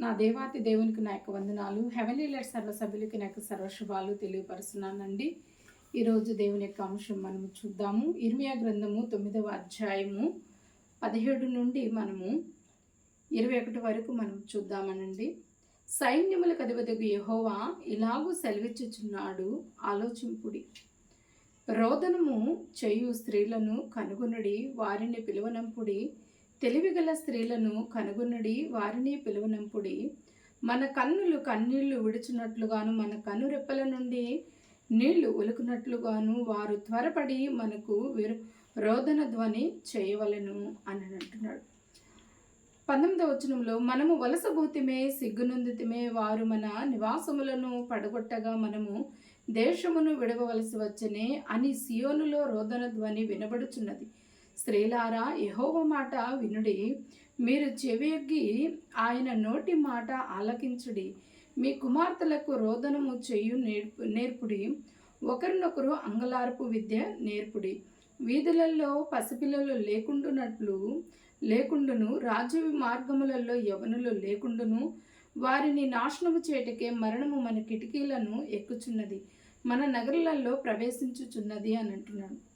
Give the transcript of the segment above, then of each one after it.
నా దేవాతి దేవునికి నా యొక్క వందనాలు. హెవెన్లీ లెట్ సర్వ సభ్యులకి నా యొక్క సర్వశుభాలు తెలియపరుస్తున్నానండి. ఈరోజు దేవుని యొక్క అంశం మనము చూద్దాము. ఇర్మియా గ్రంథము తొమ్మిదవ అధ్యాయము పదిహేడు నుండి మనము ఇరవై ఒకటి వరకు మనం చూద్దామనండి. సైన్యములకు అధిపతికి యహోవా ఇలాగూ సెలవిచ్చుచున్నాడు ఆలోచింపుడి. రోదనము చేయు స్త్రీలను కనుగొనుడి వారిని పిలువనంపుడి తెలివిగల స్త్రీలను కనుగొనుడి వారిని పిలువనంపుడి. మన కన్నులు కన్నీళ్ళు విడుచున్నట్లుగాను మన కనురెప్పల నుండి నీళ్ళు ఒలుకున్నట్లుగాను వారు త్వరపడి మనకు విరు రోదన ధ్వని చేయవలను అని అంటున్నాడు పంతొమ్మిదవ వచనంలో మనము వలసభూతిమే సిగ్గునందితమే వారు మన నివాసములను పడగొట్టగా మనము దేశమును విడవవలసి వచ్చనే అని సియోనులో రోదన ధ్వని వినబడుచున్నది. స్త్రీలారా యహోవ మాట వినుడి. మీరు చెవియొగ్గి ఆయన నోటి మాట ఆలకించుడి. మీ కుమార్తెలకు రోదనము చేయు నేర్పు నేర్పుడి. ఒకరినొకరు అంగలార్పు విద్య నేర్పుడి. వీధులలో పసిపిల్లలు లేకుండునట్లు లేకుండును రాజు మార్గములలో యవనులు లేకుండును వారిని నాశనము చేటకే మరణము మన కిటికీలను ఎక్కుచున్నది మన నగరులలో ప్రవేశించుచున్నది అని అంటున్నాడు.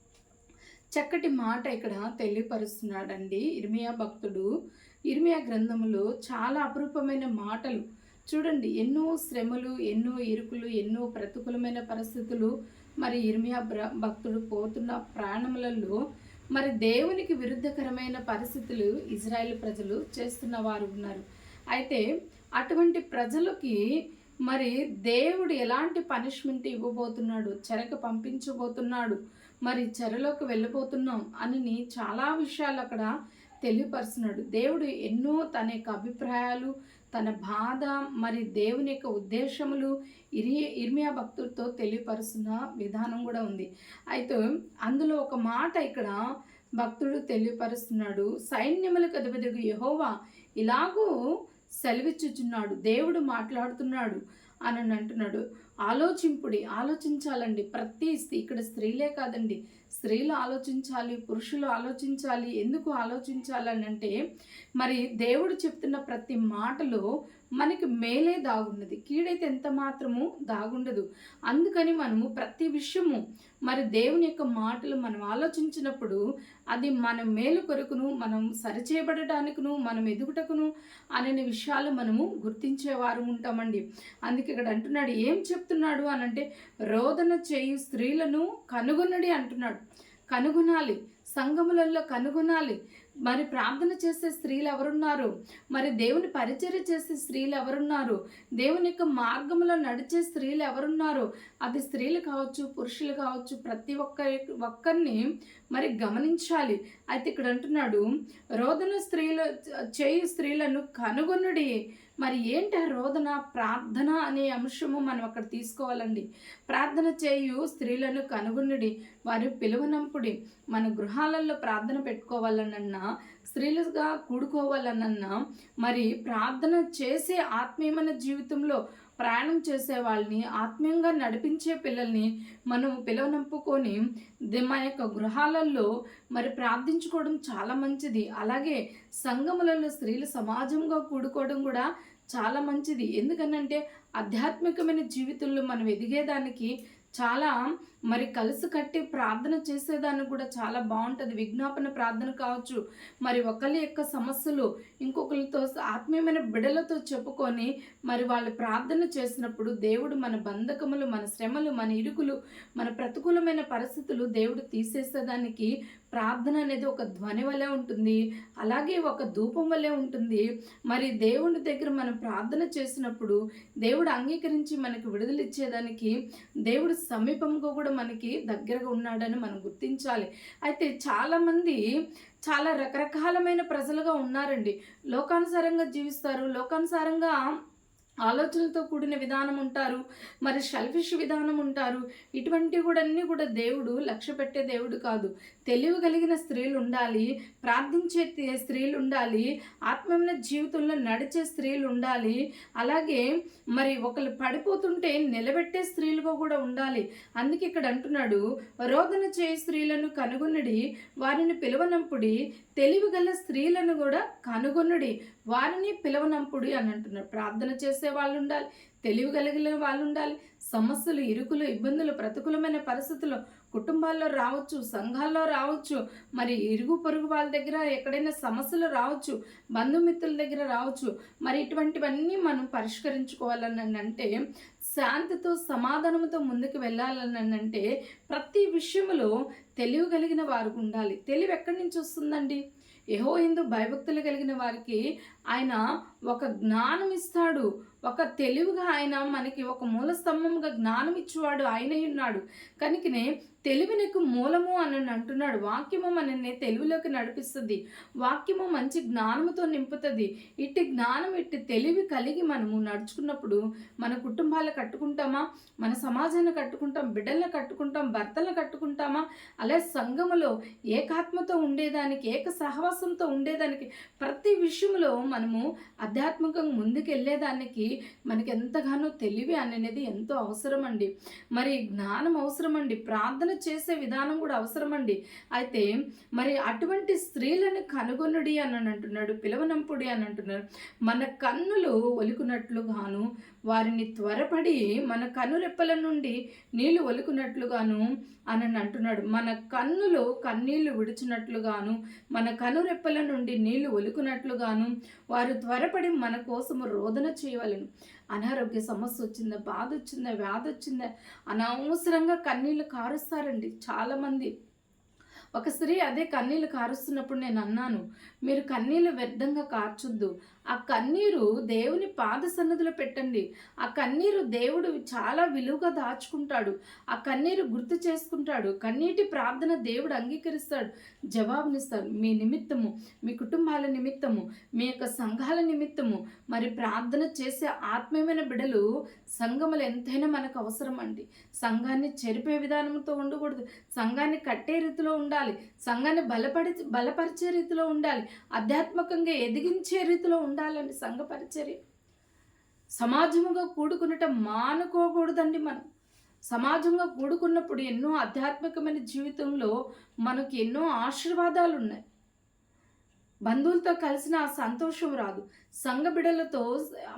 చక్కటి మాట ఇక్కడ తెలియపరుస్తున్నాడండి ఇర్మియా భక్తుడు. ఇర్మియా గ్రంథములో చాలా అపురూపమైన మాటలు. చూడండి ఎన్నో శ్రమలు ఎన్నో ఇరుకులు ఎన్నో ప్రతికూలమైన పరిస్థితులు మరి ఇర్మియా భక్తుడు పోతున్న ప్రాణములలో మరి దేవునికి విరుద్ధకరమైన పరిస్థితులు ఇజ్రాయెల్ ప్రజలు చేస్తున్న వారు ఉన్నారు. అయితే అటువంటి ప్రజలకి మరి దేవుడు ఎలాంటి పనిష్మెంట్ ఇవ్వబోతున్నాడు చెరకు పంపించబోతున్నాడు? మరి చెరలోకి వెళ్ళిపోతున్నాం అని చాలా విషయాలు అక్కడ తెలియపరుస్తున్నాడు. దేవుడు ఎన్నో తన యొక్క అభిప్రాయాలు తన బాధ మరి దేవుని యొక్క ఉద్దేశములు ఇరి ఇర్మియా భక్తుడితో తెలియపరుస్తున్న విధానం కూడా ఉంది. అయితే అందులో ఒక మాట ఇక్కడ భక్తుడు తెలియపరుస్తున్నాడు. సైన్యములకు అధిపతికి యహోవా ఇలాగూ సెలవిచ్చుచున్నాడు. దేవుడు మాట్లాడుతున్నాడు అని అంటున్నాడు. ఆలోచింపుడి ఆలోచించాలండి. ప్రతి స్త్రీ ఇక్కడ స్త్రీలే కాదండి. స్త్రీలు ఆలోచించాలి పురుషులు ఆలోచించాలి. ఎందుకు ఆలోచించాలని అంటే మరి దేవుడు చెప్తున్న ప్రతి మాటలు మనకి మేలే దాగున్నది కీడైతే ఎంత మాత్రము దాగుండదు. అందుకని మనము ప్రతి విషయము మరి దేవుని యొక్క మాటలు మనం ఆలోచించినప్పుడు అది మన మేలు కొరకును మనం సరిచేయబడటానికిను మనం ఎదుగుటకును అనే విషయాలు మనము గుర్తించేవారు ఉంటామండి. అందుకే ఇక్కడ అంటున్నాడు ఏం చెప్తున్నాడు? అని అంటే రోదన చేయు స్త్రీలను కనుగొనడి అంటున్నాడు. కనుగొనాలి. సంఘములలో కనుగొనాలి. మరి ప్రార్థన చేసే స్త్రీలు ఎవరున్నారు? మరి దేవుని పరిచర్య చేసే స్త్రీలు ఎవరున్నారు? దేవుని యొక్క మార్గంలో నడిచే స్త్రీలు ఎవరున్నారు? అది స్త్రీలు కావచ్చు పురుషులు కావచ్చు ప్రతి ఒక్క ఒక్కరిని మరి గమనించాలి. అయితే ఇక్కడ అంటున్నాడు రోదన స్త్రీలు చేయు స్త్రీలను కనుగొనుడి. మరి ఏంటి ఆ రోదన ప్రార్థన అనే అంశము మనం అక్కడ తీసుకోవాలండి. ప్రార్థన చేయు స్త్రీలను కనుగొనుడి వారి పిలువనంపుడి. మన గృహాలలో ప్రార్థన పెట్టుకోవాలనన్నా స్త్రీలుగా కూడుకోవాలనన్నా మరి ప్రార్థన చేసే ఆత్మీయమైన జీవితంలో ప్రయాణం చేసే వాళ్ళని ఆత్మీయంగా నడిపించే పిల్లల్ని మనం పిలువనంపుకొని మా యొక్క గృహాలలో మరి ప్రార్థించుకోవడం చాలా మంచిది. అలాగే సంఘములలో స్త్రీలు సమాజంగా కూడుకోవడం కూడా చాలా మంచిది. ఎందుకనంటే ఆధ్యాత్మికమైన జీవితంలో మనం ఎదిగేదానికి చాలా మరి కలిసి కట్టి ప్రార్థన చేసేదానికి కూడా చాలా బాగుంటుంది. విజ్ఞాపన ప్రార్థన కావచ్చు. మరి ఒకరి యొక్క సమస్యలు ఇంకొకరితో ఆత్మీయమైన బిడలతో చెప్పుకొని మరి వాళ్ళు ప్రార్థన చేసినప్పుడు దేవుడు మన బంధకములు మన శ్రమలు మన ఇరుకులు మన ప్రతికూలమైన పరిస్థితులు దేవుడు తీసేసేదానికి ప్రార్థన అనేది ఒక ధ్వని వలె ఉంటుంది. అలాగే ఒక ధూపం వలె ఉంటుంది. మరి దేవుని దగ్గర మనం ప్రార్థన చేసినప్పుడు దేవుడు అంగీకరించి మనకు విడుదల ఇచ్చేదానికి దేవుడు సమీపంగా కూడా మనకి దగ్గరగా ఉన్నాడని మనం గుర్తించాలి. అయితే చాలామంది చాలా రకరకాలమైన ప్రజలుగా ఉన్నారండి. లోకానుసారంగా జీవిస్తారు లోకానుసారంగా ఆలోచనలతో కూడిన విధానం ఉంటారు మరి షెల్ఫిష్ విధానం ఉంటారు. ఇటువంటి కూడా అన్నీ కూడా దేవుడు లక్ష్య పెట్టే దేవుడు కాదు. తెలివి కలిగిన స్త్రీలు ఉండాలి ప్రార్థించే స్త్రీలు ఉండాలి ఆత్మీయమైన జీవితంలో నడిచే స్త్రీలు ఉండాలి. అలాగే మరి ఒకరు పడిపోతుంటే నిలబెట్టే స్త్రీలుగా కూడా ఉండాలి. అందుకే ఇక్కడ అంటున్నాడు రోదన చేయ స్త్రీలను కనుగొనడి వారిని పిలువనంపుడి తెలివిగల స్త్రీలను కూడా కనుగొనుడి వారిని పిలవనంపుడి అని అంటున్నారు. ప్రార్థన చేసే వాళ్ళు ఉండాలి తెలివి కలిగిన వాళ్ళు ఉండాలి సమస్యలు ఇరుకులు ఇబ్బందులు ప్రతికూలమైన పరిస్థితులు కుటుంబాల్లో రావచ్చు సంఘాల్లో రావచ్చు. మరి ఇరుగు పొరుగు వాళ్ళ దగ్గర ఎక్కడైనా సమస్యలు రావచ్చు బంధుమిత్రుల దగ్గర రావచ్చు. మరి ఇటువంటివన్నీ మనం పరిష్కరించుకోవాలని అంటే శాంతితో సమాధానంతో ముందుకు వెళ్ళాలని అంటే ప్రతి విషయంలో తెలివి కలిగిన వారు ఉండాలి. తెలివి ఎక్కడి నుంచి వస్తుందండి? యహో హిందూ భయభక్తులు కలిగిన వారికి ఆయన ఒక జ్ఞానం ఇస్తాడు ఒక తెలివిగా ఆయన మనకి ఒక మూల స్తంభముగా జ్ఞానం ఇచ్చేవాడు ఆయన ఉన్నాడు. కనుకనే తెలివి నీకు మూలము అని అంటున్నాడు. వాక్యము మనల్ని తెలివిలోకి నడిపిస్తుంది. వాక్యము మంచి జ్ఞానముతో నింపుతుంది. ఇట్టి జ్ఞానం ఇట్టి తెలివి కలిగి మనము నడుచుకున్నప్పుడు మన కుటుంబాలు కట్టుకుంటామా? మన సమాజాన్ని కట్టుకుంటాం? బిడ్డలను కట్టుకుంటాం? భర్తలను కట్టుకుంటామా? అలాగే సంఘములో ఏకాత్మతో ఉండేదానికి ఏక సహవాసంతో ఉండేదానికి ప్రతి విషయంలో మనము ఆధ్యాత్మికంగా ముందుకెళ్ళేదానికి మనకి ఎంతగానో తెలివి అనేది ఎంతో అవసరం అండి మరి జ్ఞానం అవసరం అండి ప్రార్థన చేసే విధానం కూడా అవసరం అండి అయితే మరి అటువంటి స్త్రీలను కనుగొనుడి అని అంటున్నాడు పిలవనంపుడి అని అంటున్నాడు మన కన్నులు ఒలుకున్నట్లుగాను వారిని త్వరపడి మన కనురెప్పల నుండి నీళ్ళు ఒలుకున్నట్లుగాను అని అంటున్నాడు. మన కన్నులు కన్నీళ్ళు విడిచినట్లుగాను మన కనురెప్పల నుండి నీళ్ళు ఒలుకున్నట్లుగాను వారు త్వరపడి మన కోసము రోదన చేయవలను. అనారోగ్య సమస్య వచ్చిందా బాధ వచ్చిందా వ్యాధి వచ్చిందా? అనవసరంగా కన్నీళ్ళు కారుస్తారండి చాలామంది. ఒక స్త్రీ అదే కన్నీళ్ళు కారుస్తున్నప్పుడు నేను అన్నాను మీరు కన్నీళ్ళు వ్యర్థంగా కార్చొద్దు. ఆ కన్నీరు దేవుని పాద సన్నదిలో పెట్టండి. ఆ కన్నీరు దేవుడు చాలా విలువగా దాచుకుంటాడు. ఆ కన్నీరు గుర్తు చేసుకుంటాడు. కన్నీటి ప్రార్థన దేవుడు అంగీకరిస్తాడు. జవాబునిస్తాడు. మీ నిమిత్తము మీ కుటుంబాల నిమిత్తము మీ యొక్క సంఘాల నిమిత్తము మరి ప్రార్థన చేసే ఆత్మీయమైన బిడలు సంఘములు ఎంతైనా మనకు అవసరం అండి. సంఘాన్ని చెరిపే విధానంతో ఉండకూడదు. సంఘాన్ని కట్టే రీతిలో ఉండాలి. సంఘాన్ని బలపడి బలపరిచే రీతిలో ఉండాలి. ఆధ్యాత్మికంగా ఎదిగించే రీతిలో ఉండాలండి ఉండాలని సంఘపరిచర్య సమాజముగా కూడుకున్నట మానుకోకూడదండి మనం. సమాజంగా కూడుకున్నప్పుడు ఎన్నో ఆధ్యాత్మికమైన జీవితంలో మనకు ఎన్నో ఆశీర్వాదాలు ఉన్నాయి బంధువులతో కలిసిన ఆ సంతోషం రాదు. సంఘ బిడలతో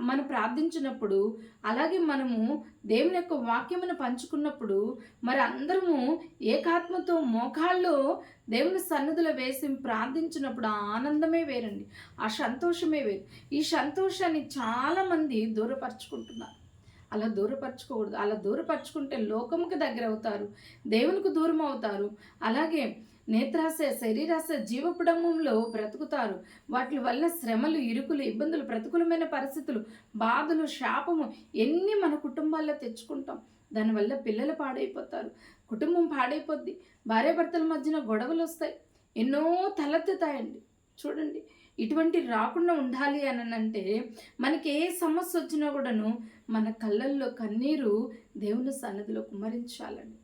మనం ప్రార్థించినప్పుడు అలాగే మనము దేవుని యొక్క వాక్యమును పంచుకున్నప్పుడు మరి అందరము ఏకాత్మతో మోకాల్లో దేవుని సన్నిధిలో వేసి ప్రార్థించినప్పుడు ఆ ఆనందమే వేరండి. ఆ సంతోషమే వేరు. ఈ సంతోషాన్ని చాలామంది దూరపరుచుకుంటున్నారు. అలా దూరపరచుకోకూడదు. అలా దూరపరచుకుంటే లోకముకి దగ్గర అవుతారు దేవునికి దూరం అవుతారు అలాగే నేత్రాశ శరీరాశ జీవపుడంలో బ్రతుకుతారు. వాటి వల్ల శ్రమలు ఇరుకులు ఇబ్బందులు ప్రతికూలమైన పరిస్థితులు బాధలు శాపము ఎన్ని మన కుటుంబాల్లో తెచ్చుకుంటాం. దానివల్ల పిల్లలు పాడైపోతారు. కుటుంబం పాడైపోద్ది. భార్యాభర్తల మధ్యన గొడవలు వస్తాయి. ఎన్నో తలెత్తుతాయండి. చూడండి. ఇటువంటి రాకుండా ఉండాలి అని అంటే మనకి ఏ సమస్య వచ్చినా కూడాను మన కళ్ళల్లో కన్నీరు దేవుని సన్నదిలో కుమరించాలండి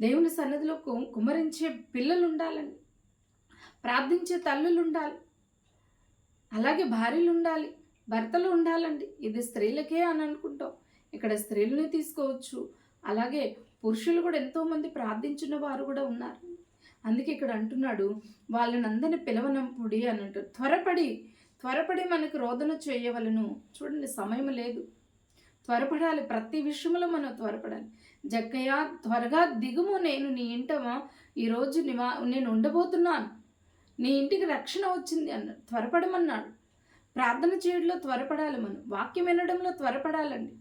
దేవుని సన్నదిలో కుమరించే పిల్లలు ఉండాలండి ప్రార్థించే తల్లులు ఉండాలి అలాగే భార్యలు ఉండాలి భర్తలు ఉండాలండి ఇది స్త్రీలకే అని అనుకుంటాం. ఇక్కడ స్త్రీలని తీసుకోవచ్చు. అలాగే పురుషులు కూడా ఎంతోమంది ప్రార్థించిన వారు కూడా ఉన్నారు. అందుకే ఇక్కడ అంటున్నాడు వాళ్ళని అందరిని పిలవనంపుడి అని అంటారు త్వరపడి త్వరపడి మనకు రోదన చేయవలను. చూడండి సమయం లేదు. త్వరపడాలి. ప్రతి విషయంలో మనం త్వరపడాలి. జక్కయ్య త్వరగా దిగుము. నేను నీ ఇంట ఈరోజు నివా నేను ఉండబోతున్నాను. నీ ఇంటికి రక్షణ వచ్చింది అన్నాడు త్వరపడమన్నాడు. ప్రార్థన చేయడంలో త్వరపడాలి మనం. వాక్యం వినడంలో త్వరపడాలండి.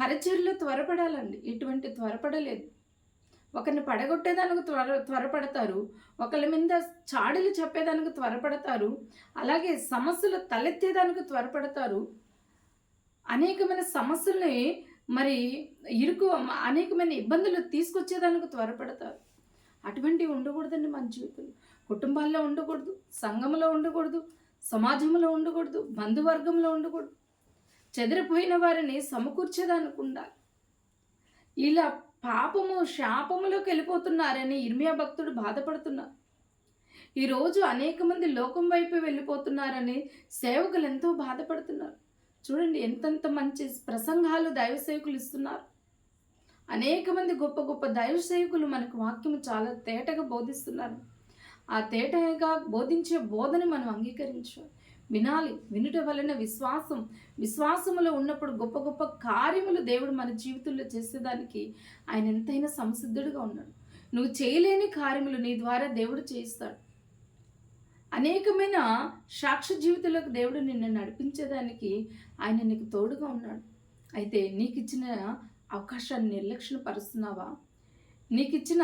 పరిచర్లో త్వరపడాలండి. ఇటువంటి త్వరపడలేదు. ఒకరిని పడగొట్టేదానికి త్వర త్వరపడతారు. ఒకరి మీద చాడీలు చెప్పేదానికి త్వరపడతారు. అలాగే సమస్యలు తలెత్తేదానికి త్వరపడతారు. అనేకమైన సమస్యల్ని మరి ఇరుకు అనేకమైన ఇబ్బందులు తీసుకొచ్చేదానికి త్వరపడతారు. అటువంటివి ఉండకూడదండి మన జీవితంలో. కుటుంబాల్లో ఉండకూడదు సంఘంలో ఉండకూడదు సమాజంలో ఉండకూడదు బంధువర్గంలో ఉండకూడదు. చెదిరిపోయిన వారిని సమకూర్చేదానికి ఉండాలి. ఇలా పాపము శాపములోకి వెళ్ళిపోతున్నారని ఇర్మియా భక్తుడు బాధపడుతున్నారు. ఈరోజు అనేక మంది లోకం వైపు వెళ్ళిపోతున్నారని సేవకులు ఎంతో బాధపడుతున్నారు. చూడండి ఎంతెంత మంచి ప్రసంగాలు దైవ సేవకులు ఇస్తున్నారు. అనేక మంది గొప్ప గొప్ప దైవ సేవకులు మనకు వాక్యము చాలా తేటగా బోధిస్తున్నారు. ఆ తేటగా బోధించే బోధని మనం అంగీకరించాలి వినాలి. వినుట వలన విశ్వాసం విశ్వాసములో ఉన్నప్పుడు గొప్ప గొప్ప కార్యములు దేవుడు మన జీవితంలో చేసేదానికి ఆయన ఎంతైనా సంసిద్ధుడుగా ఉన్నాడు. నువ్వు చేయలేని కార్యములు నీ ద్వారా దేవుడు చేయిస్తాడు. అనేకమైన సాక్షి జీవితంలోకి దేవుడు నిన్ను నడిపించేదానికి ఆయన నీకు తోడుగా ఉన్నాడు. అయితే నీకు ఇచ్చిన అవకాశాన్ని నిర్లక్ష్యం పరుస్తున్నావా నీకు ఇచ్చిన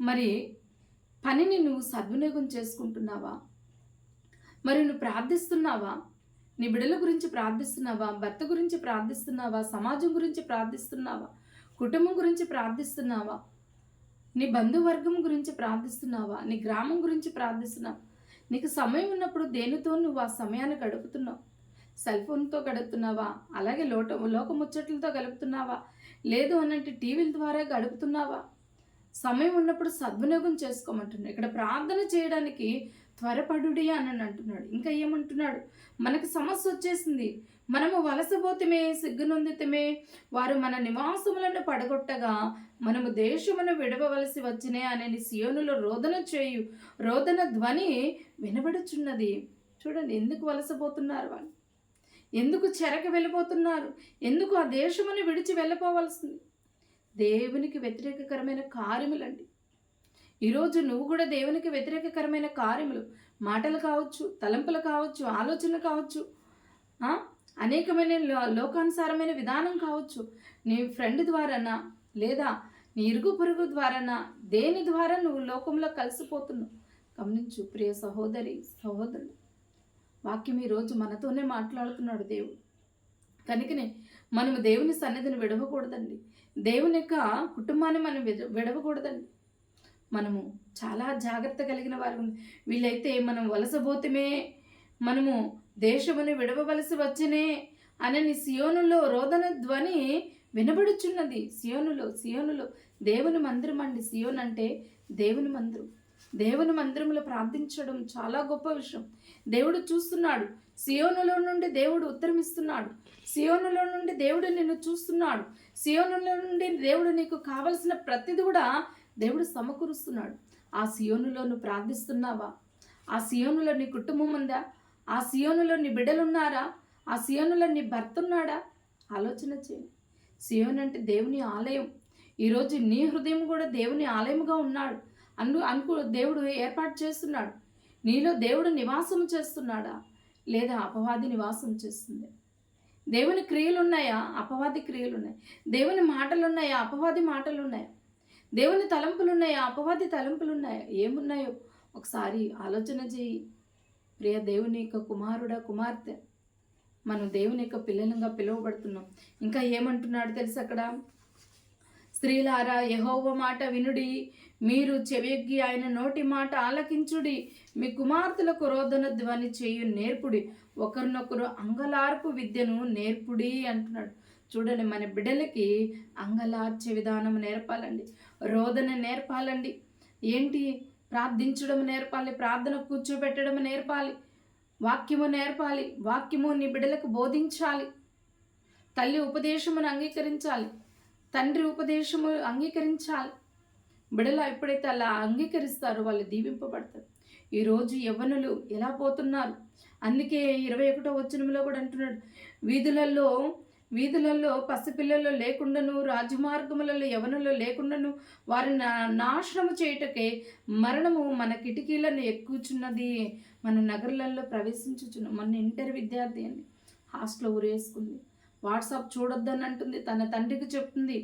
మరి పనిని నువ్వు సద్వినియోగం చేసుకుంటున్నావా? మరి నువ్వు ప్రార్థిస్తున్నావా? నీ బిడ్డల గురించి ప్రార్థిస్తున్నావా? భర్త గురించి ప్రార్థిస్తున్నావా? సమాజం గురించి ప్రార్థిస్తున్నావా? కుటుంబం గురించి ప్రార్థిస్తున్నావా? నీ బంధువర్గం గురించి ప్రార్థిస్తున్నావా? నీ గ్రామం గురించి ప్రార్థిస్తున్నావా? నీకు సమయం ఉన్నప్పుడు దేనితో నువ్వు ఆ సమయాన్ని గడుపుతున్నావు? సెల్ ఫోన్తో గడుపుతున్నావా? అలాగే లోట లోక ముచ్చట్లతో గడుపుతున్నావా? లేదు అనంటే టీవీల ద్వారా గడుపుతున్నావా? సమయం ఉన్నప్పుడు సద్వినియోగం చేసుకోమంటున్నాడు. ఇక్కడ ప్రార్థన చేయడానికి త్వరపడుడి అని అంటున్నాడు ఇంకా ఏమంటున్నాడు? మనకు సమస్య వచ్చేసింది. మనము వలసపోతమే సిగ్గునొందితమే. వారు మన నివాసములను పడగొట్టగా మనము దేశమును విడవవలసి వచ్చినే అనే సియోనులో రోదన చేయు రోదన ధ్వని వినబడుచున్నది. చూడండి ఎందుకు వలసపోతున్నారు వాళ్ళు? ఎందుకు చెరక వెళ్ళిపోతున్నారు ఎందుకు ఆ దేశమును విడిచి వెళ్ళిపోవలసింది? దేవునికి వ్యతిరేకకరమైన కార్యములండి. ఈరోజు నువ్వు కూడా దేవునికి వ్యతిరేకకరమైన కార్యములు. మాటలు కావచ్చు తలంపులు కావచ్చు ఆలోచనలు కావచ్చు అనేకమైన లోకానుసారమైన విధానం కావచ్చు. నీ ఫ్రెండ్ ద్వారానా? లేదా నీ ఇరుగు పొరుగు ద్వారానా? దేని ద్వారా నువ్వు లోకంలో కలిసిపోతున్నావు? గమనించు ప్రియ సహోదరి సహోదరుడు. వాక్యం ఈరోజు మనతోనే మాట్లాడుతున్నాడు దేవుడు. కనుకనే మనము దేవుని సన్నిధిని విడవకూడదండి. దేవుని యొక్క కుటుంబాన్ని మనం విడవకూడదండి. మనము చాలా జాగ్రత్త కలిగిన వారు వీళ్ళైతే మనం వలసపోతమే మనము దేశముని విడవవలసి వచ్చినే అనని సియోనులో రోదన ధ్వని వినబడుచున్నది. సియోనులో సియోనులో దేవుని మందిరం అండి. సియోన్ అంటే దేవుని మందిరం. దేవుని మందిరంలో ప్రార్థించడం చాలా గొప్ప విషయం. దేవుడు చూస్తున్నాడు. సియోనులో నుండి దేవుడు ఉత్తరమిస్తున్నాడు. సియోనులో నుండి దేవుడు నిన్ను చూస్తున్నాడు. సియోనులో నుండి దేవుడు నీకు కావలసిన ప్రతిది కూడా దేవుడు సమకూరుస్తున్నాడు. ఆ సియోనులో నువ్వు ప్రార్థిస్తున్నావా? ఆ సియోనులో నీ కుటుంబం ఉందా? ఆ సియోనులో నీ బిడ్డలున్నారా? ఆ సియోనులో నీ భర్త ఉన్నాడా ఆలోచన చేయండి సియోన్ అంటే దేవుని ఆలయం. ఈరోజు నీ హృదయం కూడా దేవుని ఆలయముగా ఉన్నాడు. అను అనుకు దేవుడు ఏర్పాటు చేస్తున్నాడు. నీలో దేవుడు నివాసం చేస్తున్నాడా? లేదా అపవాది నివాసం చేస్తుంది? దేవుని క్రియలు ఉన్నాయా అపవాది క్రియలు ఉన్నాయి దేవుని మాటలు ఉన్నాయా అపవాది మాటలు ఉన్నాయా దేవుని తలంపులు ఉన్నాయా అపవాది తలంపులు ఉన్నాయా ఏమున్నాయో? ఒకసారి ఆలోచన చేయి. ప్రియ దేవుని యొక్క కుమారుడా కుమార్తె మనం దేవుని యొక్క పిల్లలంగా పిలువబడుతున్నాం. ఇంకా ఏమంటున్నాడు తెలుసు అక్కడ? స్త్రీలారా యహోవ మాట వినుడి మీరు చెవియగ్గి ఆయన నోటి మాట ఆలకించుడి మీ కుమార్తెలకు రోదన ధ్వని చేయు నేర్పుడి ఒకరినొకరు అంగలార్పు విద్యను నేర్పుడి అంటున్నాడు. చూడండి మన బిడ్డలకి అంగలార్చే విధానం నేర్పాలండి రోదన నేర్పాలండి. ఏంటి? ప్రార్థించడం నేర్పాలి ప్రార్థన కూర్చోబెట్టడం నేర్పాలి వాక్యము నేర్పాలి వాక్యము నీ బిడ్డలకు బోధించాలి తల్లి ఉపదేశమును అంగీకరించాలి తండ్రి ఉపదేశము అంగీకరించాలి. బిడల ఎప్పుడైతే అలా అంగీకరిస్తారో వాళ్ళు దీవింపబడతారు. ఈరోజు యవ్వనులు ఎలా పోతున్నారు? అందుకే ఇరవై ఒకటో వచనంలో కూడా అంటున్నాడు వీధులలో వీధులలో పసిపిల్లలు లేకుండాను రాజమార్గములలో యవనులు లేకుండాను వారిని నాశనము చేయుటకే మరణము మన కిటికీలను ఎక్కుచున్నది. మన నగరాలలో ప్రవేశించుచున్న మన ఇంటర్ విద్యార్థి అని హాస్టల్లో ఊరేసుకుంది. వాట్సాప్ చూడొద్దని అంటుంది తన తండ్రికి చెప్తుంది.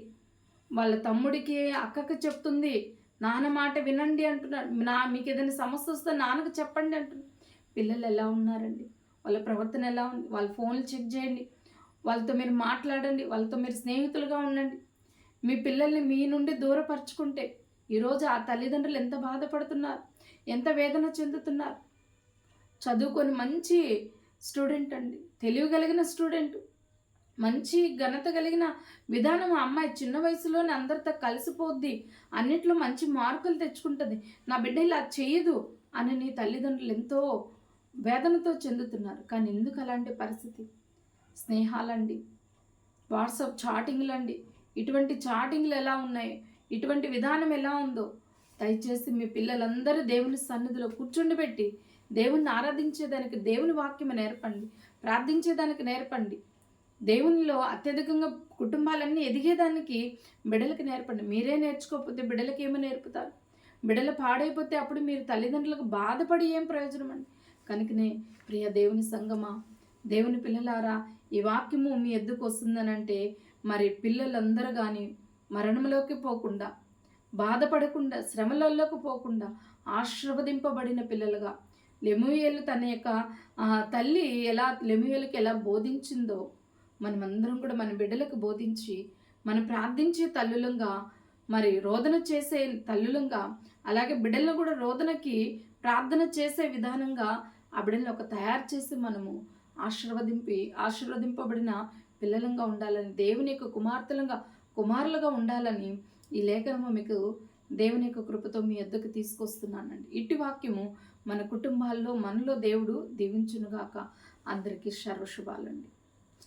వాళ్ళ తమ్ముడికి అక్కకి చెప్తుంది నాన్న మాట వినండి అంటున్నారు నా మీకు ఏదైనా సమస్య వస్తే నాన్నకు చెప్పండి అంటున్నారు పిల్లలు ఎలా ఉన్నారండి? వాళ్ళ ప్రవర్తన ఎలా ఉంది? వాళ్ళ ఫోన్లు చెక్ చేయండి. వాళ్ళతో మీరు మాట్లాడండి వాళ్ళతో మీరు స్నేహితులుగా ఉండండి. మీ పిల్లల్ని మీ నుండి దూరపరుచుకుంటే ఈరోజు ఆ తల్లిదండ్రులు ఎంత బాధపడుతున్నారు ఎంత వేదన చెందుతున్నారు. చదువుకొని మంచి స్టూడెంట్ అండి తెలియగలిగిన స్టూడెంట్. మంచి ఘనత కలిగిన విధానం ఆ అమ్మాయి చిన్న వయసులోనే అందరితో కలిసిపోద్ది అన్నిట్లో మంచి మార్కులు తెచ్చుకుంటుంది. నా బిడ్డ ఇలా చేయదు అని నీ తల్లిదండ్రులు ఎంతో వేదనతో చెందుతున్నారు. కానీ ఎందుకు అలాంటి పరిస్థితి? స్నేహాలండి. వాట్సాప్ చాటింగ్లు అండి ఇటువంటి చాటింగ్లు ఎలా ఉన్నాయి? ఇటువంటి విధానం ఎలా ఉందో? దయచేసి మీ పిల్లలందరూ దేవుని సన్నిధిలో కూర్చుండిపెట్టి దేవుణ్ణి ఆరాధించేదానికి దేవుని వాక్యం నేర్పండి. ప్రార్థించేదానికి నేర్పండి. దేవునిలో అత్యధికంగా కుటుంబాలన్నీ ఎదిగేదానికి బిడ్డలకి నేర్పండి. మీరే నేర్చుకోకపోతే బిడ్డలకి ఏమో నేర్పుతారు? బిడ్డలు పాడైపోతే అప్పుడు మీరు తల్లిదండ్రులకు బాధపడి ఏం ప్రయోజనం అండి కనుకనే ప్రియ దేవుని సంగమా దేవుని పిల్లలారా ఈ వాక్యము మీ ఎద్దుకు వస్తుందనంటే మరి పిల్లలందరూ కానీ మరణంలోకి పోకుండా బాధపడకుండా శ్రమలలోకి పోకుండా ఆశీర్వదింపబడిన పిల్లలుగా. లెముయేలు తన యొక్క తల్లి ఎలా లెముయేలుకి ఎలా బోధించిందో మనమందరం కూడా మన బిడ్డలకు బోధించి మనం ప్రార్థించే తల్లులంగా మరి రోదన చేసే తల్లులంగా అలాగే బిడ్డలను కూడా రోదనకి ప్రార్థన చేసే విధానంగా ఆ బిడ్డలను ఒక తయారు చేసి మనము ఆశీర్వదింపి ఆశీర్వదింపబడిన పిల్లలంగా ఉండాలని దేవుని యొక్క కుమార్తెలుగా కుమారులుగా ఉండాలని ఈ లేఖనము మీకు దేవుని యొక్క కృపతో మీ ఎద్దకు తీసుకొస్తున్నానండి. ఇటు వాక్యము మన కుటుంబాల్లో మనలో దేవుడు దీవించునుగాక. అందరికీ సర్వశుభాలండి.